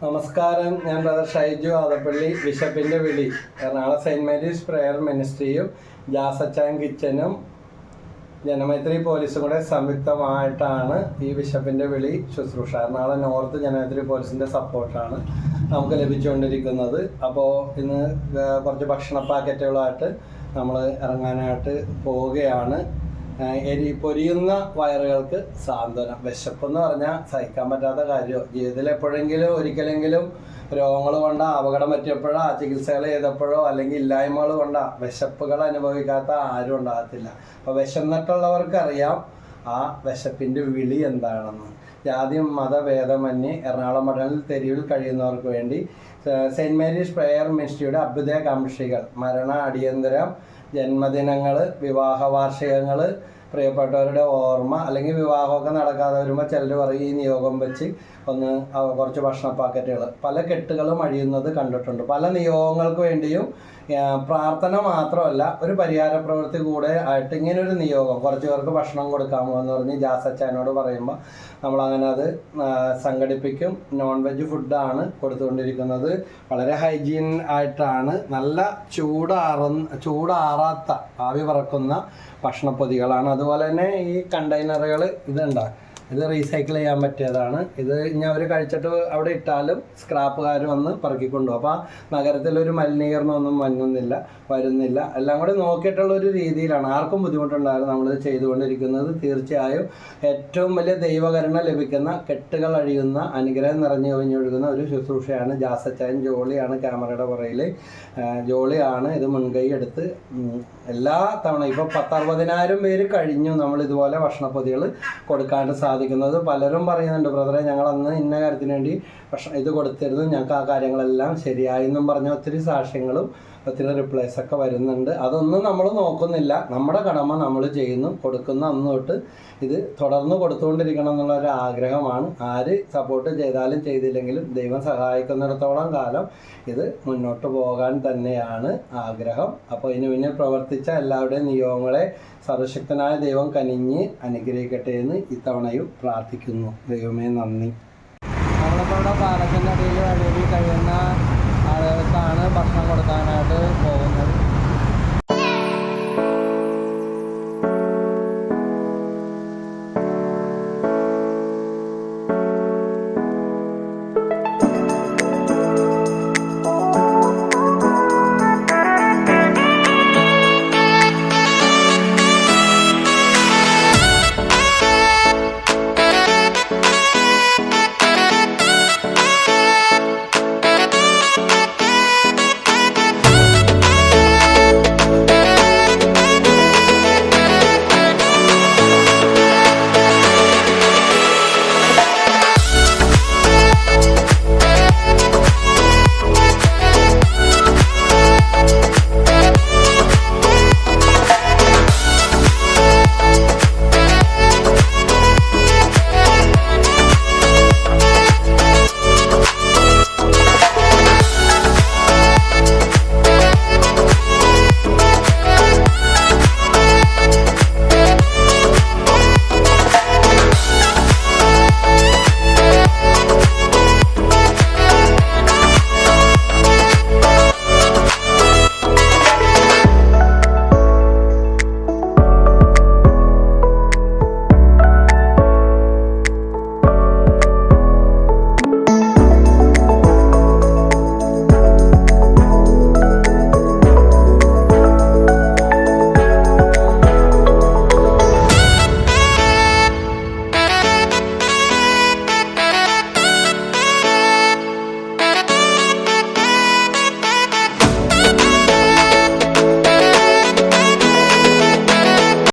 നമസ്കാരം. ഞാൻ ബ്രദർ ഷൈജു ആദപ്പള്ളി ബിഷപ്പിന്റെ വിളി. എറണാകുളം സെയിന്റ് മേരീസ് പ്രെയർ മിനിസ്ട്രിയും ജാസച്ചാൻ കിച്ചനും ജനമൈത്രി പോലീസും കൂടെ സംയുക്തമായിട്ടാണ് ഈ ബിഷപ്പിന്റെ വിളി ശുശ്രൂഷ. എറണാകുളം നോർത്ത് ജനമൈത്രി പോലീസിന്റെ സപ്പോർട്ടാണ് നമുക്ക് ലഭിച്ചുകൊണ്ടിരിക്കുന്നത്. അപ്പോൾ ഇന്ന് കുറച്ച് ഭക്ഷണ പാക്കറ്റുകളായിട്ട് നമ്മൾ ഇറങ്ങാനായിട്ട് പോവുകയാണ്. എരി പൊരിയുന്ന വയറുകൾക്ക് സാന്ത്വനം. വിശപ്പെന്ന് പറഞ്ഞാൽ സഹിക്കാൻ പറ്റാത്ത കാര്യം? ജീവിതത്തിൽ എപ്പോഴെങ്കിലും ഒരിക്കലെങ്കിലും രോഗങ്ങൾ കൊണ്ടാ അപകടം പറ്റിയപ്പോഴോ ചികിത്സകൾ ചെയ്തപ്പോഴോ അല്ലെങ്കിൽ ഇല്ലായ്മകൾ കൊണ്ടാ വിശപ്പുകൾ അനുഭവിക്കാത്ത ആരും ഉണ്ടാകത്തില്ല. അപ്പോൾ വിശന്നിട്ടുള്ളവർക്കറിയാം ആ വിശപ്പിന്റെ വിളി എന്താണെന്ന്. ജാതി മതഭേദമന്യേ എറണാകുളം മഠത്തിൽ തെരുവിൽ കഴിയുന്നവർക്ക് വേണ്ടി സെയിന്റ് മേരീസ് പ്രെയർ മിനിസ്ട്രിയുടെ അഭ്യുദയ കാംക്ഷികൾ മരണ അടിയന്തരം ജന്മദിനങ്ങൾ വിവാഹ വാർഷികങ്ങൾ പ്രിയപ്പെട്ടവരുടെ ഓർമ്മ അല്ലെങ്കിൽ വിവാഹമൊക്കെ നടക്കാതെ വരുമ്പോൾ ചിലർ പറയും ഈ നിയോഗം വെച്ച് ഒന്ന് കുറച്ച് ഭക്ഷണ പാക്കറ്റുകൾ പല കെട്ടുകളും അഴിയുന്നത് കണ്ടിട്ടുണ്ട്. പല നിയോഗങ്ങൾക്ക് വേണ്ടിയും പ്രാർത്ഥന മാത്രമല്ല ഒരു പരിഹാര പ്രവൃത്തി കൂടെ ആയിട്ട് ഇങ്ങനെ ഒരു നിയോഗം കുറച്ച് പേർക്ക് ഭക്ഷണം കൊടുക്കാമോ എന്ന് പറഞ്ഞ് ജാസച്ചാനോട് പറയുമ്പോൾ നമ്മൾ അങ്ങനെ അത് സംഘടിപ്പിക്കും. നോൺ വെജ് ഫുഡാണ് കൊടുത്തുകൊണ്ടിരിക്കുന്നത്. വളരെ ഹൈജീൻ ആയിട്ടാണ്. നല്ല ചൂടാറുന്ന ചൂടാറാത്ത ആവി പറക്കുന്ന ഭക്ഷണപ്പൊതികളാണ്. അതുപോലെ തന്നെ ഈ കണ്ടെയ്നറുകൾ ഇതുണ്ടാകും ഇത് റീസൈക്കിൾ ചെയ്യാൻ പറ്റിയതാണ്. ഇത് ഇനി അവർ കഴിച്ചിട്ട് അവിടെ ഇട്ടാലും സ്ക്രാപ്പുകാർ വന്ന് പറക്കിക്കൊണ്ടുപോകും അപ്പോൾ ആ നഗരത്തിലൊരു മലിനീകരണമൊന്നും വന്നുന്നില്ല വരുന്നില്ല. എല്ലാം കൂടി നോക്കിയിട്ടുള്ള ഒരു രീതിയിലാണ്. ആർക്കും ബുദ്ധിമുട്ടുണ്ടായിരുന്നു നമ്മളിത് ചെയ്തുകൊണ്ടിരിക്കുന്നത്. തീർച്ചയായും ഏറ്റവും വലിയ ദൈവകരുണ ലഭിക്കുന്ന കെട്ടുകൾ അഴിയുന്ന അനുഗ്രഹം നിറഞ്ഞു കവിഞ്ഞൊഴുകുന്ന ഒരു ശുശ്രൂഷയാണ് ജാസച്ചായൻ ജോളിയാണ് ക്യാമറയുടെ പുറയിൽ ജോളിയാണ് ഇത് മുൻകൈ എടുത്ത് എല്ലാ തവണ ഇപ്പോൾ പത്തറുപതിനായിരം പേര് കഴിഞ്ഞു നമ്മൾ ഇതുപോലെ ഭക്ഷണപ്പൊതികൾ കൊടുക്കാണ്ട് സാധിക്കുന്നത്. പലരും പറയുന്നുണ്ട് ബ്രദറെ ഞങ്ങൾ അന്ന് ഇന്ന കാര്യത്തിന് വേണ്ടി ഇത് കൊടുത്തിരുന്നു. ഞങ്ങൾക്ക് ആ കാര്യങ്ങളെല്ലാം ശരിയായി എന്നും പറഞ്ഞ ഒത്തിരി സാക്ഷ്യങ്ങളും ഒത്തിരി റിപ്ലൈസ് ഒക്കെ വരുന്നുണ്ട്. അതൊന്നും നമ്മൾ നോക്കുന്നില്ല. നമ്മുടെ കടമ നമ്മൾ ചെയ്യുന്നു. കൊടുക്കുന്ന അന്ന് തൊട്ട് ഇത് തുടർന്ന് കൊടുത്തുകൊണ്ടിരിക്കണം എന്നുള്ള ഒരു ആഗ്രഹമാണ്. ആര് സപ്പോർട്ട് ചെയ്താലും ചെയ്തില്ലെങ്കിലും ദൈവം സഹായിക്കുന്നിടത്തോളം കാലം ഇത് മുന്നോട്ട് പോകാൻ തന്നെയാണ് ആഗ്രഹം. അപ്പോൾ ഇതിന് മുന്നിൽ പ്രവർത്തിച്ച എല്ലാവരുടെയും നിയോഗങ്ങളെ സർവശക്തനായ ദൈവം കനിഞ്ഞ് അനുഗ്രഹിക്കട്ടെ എന്ന് ഇത്തവണയും പ്രാർത്ഥിക്കുന്നു. ദൈവമേ നന്ദി. നമ്മളിപ്പോൾ ഇവിടെ പാലത്തിന്റെ അടിയിൽ വഴിയിൽ കഴിയുന്ന